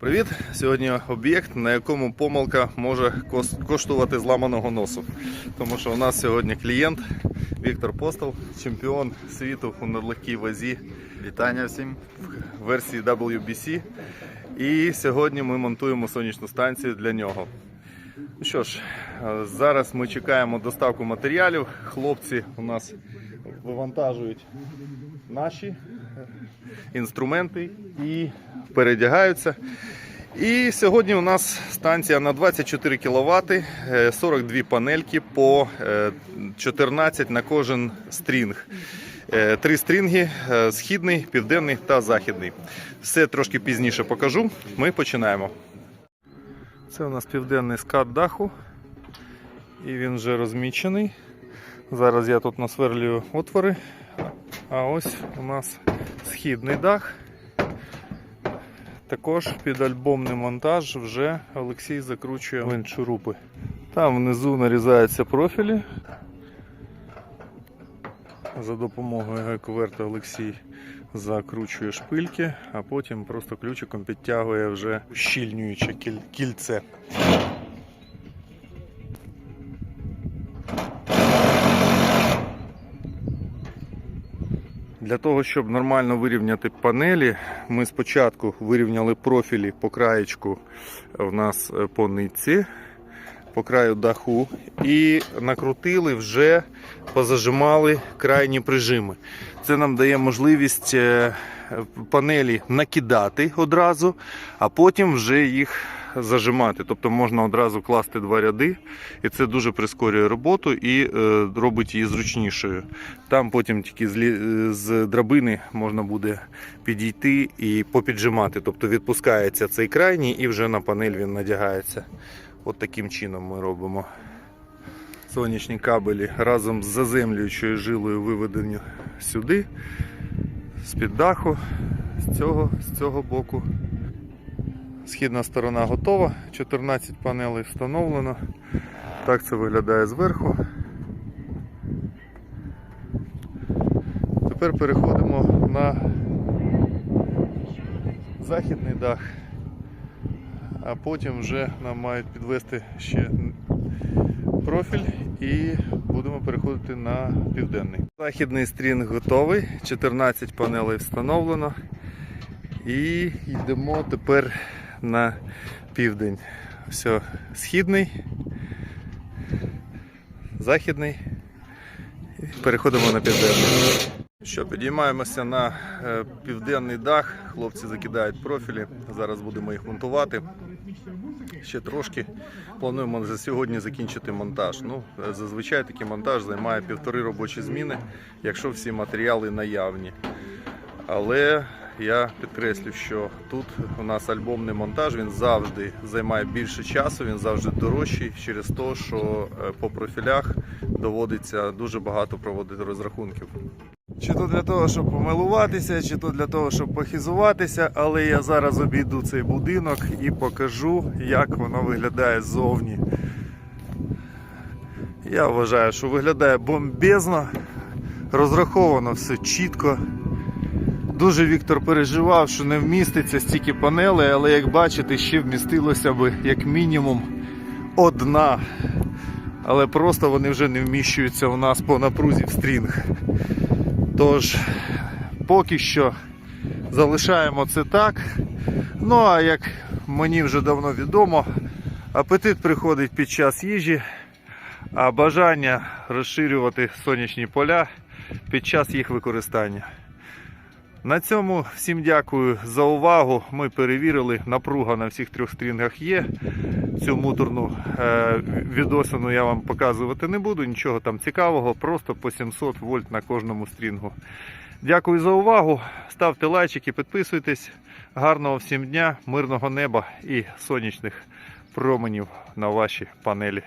Привіт! Сьогодні об'єкт, на якому помилка може коштувати зламаного носу. Тому що у нас сьогодні клієнт Віктор Постол, чемпіон світу у надлегкій вазі Вітання всім. в версії WBC. І сьогодні ми монтуємо сонячну станцію для нього. Ну що ж, зараз ми чекаємо доставку матеріалів. Хлопці у нас вивантажують наші інструменти і передягаються. І сьогодні у нас станція на 24 кВт, 42 панельки по е, 14 на кожен стрінг. Е, Три стрінги: е, східний, південний та західний. Все трошки пізніше покажу. Ми починаємо. Це у нас південний скат даху. І він вже розмічений. Зараз я тут насверлюю отвори. А ось у нас східний дах. Також під альбомний монтаж вже Олексій закручує винт шурупи. Там внизу нарізаються профілі. За допомогою гайковерта Олексій закручує шпильки, а потім просто ключиком підтягує вже щільнююче кіль- кільце. Для того, щоб нормально вирівняти панелі, ми спочатку вирівняли профілі по краєчку в нас е, по нитці, по краю даху, і накрутили вже позажимали крайні прижими. Це нам дає можливість е, панелі накидати одразу, а потім вже їх зажимати. Тобто можна одразу класти два ряди, і це дуже прискорює роботу і е, робить її зручнішою. Там потім тільки з, з драбини можна буде підійти і попіджимати. Тобто відпускається цей крайній і вже на панель він надягається. От таким чином ми робимо. Сонячні кабелі разом з заземлюючою жилою виведені сюди, з-під даху, з цього, з цього боку. Східна сторона готова, 14 панелей встановлено. Так це виглядає зверху. Тепер переходимо на західний дах, а потім вже нам мають підвести ще профіль і будемо переходити на південний. Західний стрінг готовий, 14 панелей встановлено. І йдемо тепер на південь. Все, східний, західний. Переходимо на південний. Що, підіймаємося на е, південний дах. Хлопці закидають профілі. Зараз будемо їх монтувати. Ще трошки. Плануємо за сьогодні закінчити монтаж. Ну, е, зазвичай такий монтаж займає півтори робочі зміни, якщо всі матеріали наявні. Але я підкреслю, що тут у нас альбомний монтаж, він завжди займає більше часу, він завжди дорожчий через те, що е, по профілях доводиться дуже багато проводити розрахунків. Чи то для того, щоб помилуватися, чи то для того, щоб похизуватися, але я зараз обійду цей будинок і покажу, як воно виглядає ззовні. Я вважаю, що виглядає бомбезно, розраховано все чітко. Дуже Віктор переживав, що не вміститься стільки панелей, але як бачите, ще вмістилося би як мінімум одна. Але просто вони вже не вміщуються у нас по напрузі в стрінг. Тож, поки що залишаємо це так. Ну а як мені вже давно відомо, апетит приходить під час їжі, а бажання розширювати сонячні поля під час їх використання. На цьому всім дякую за увагу. Ми перевірили, напруга на всіх трьох стрінгах є. Цю муторну е, відосину я вам показувати не буду, нічого там цікавого, просто по 700 вольт на кожному стрінгу. Дякую за увагу. Ставте лайчики, підписуйтесь. Гарного всім дня, мирного неба і сонячних променів на ваші панелі.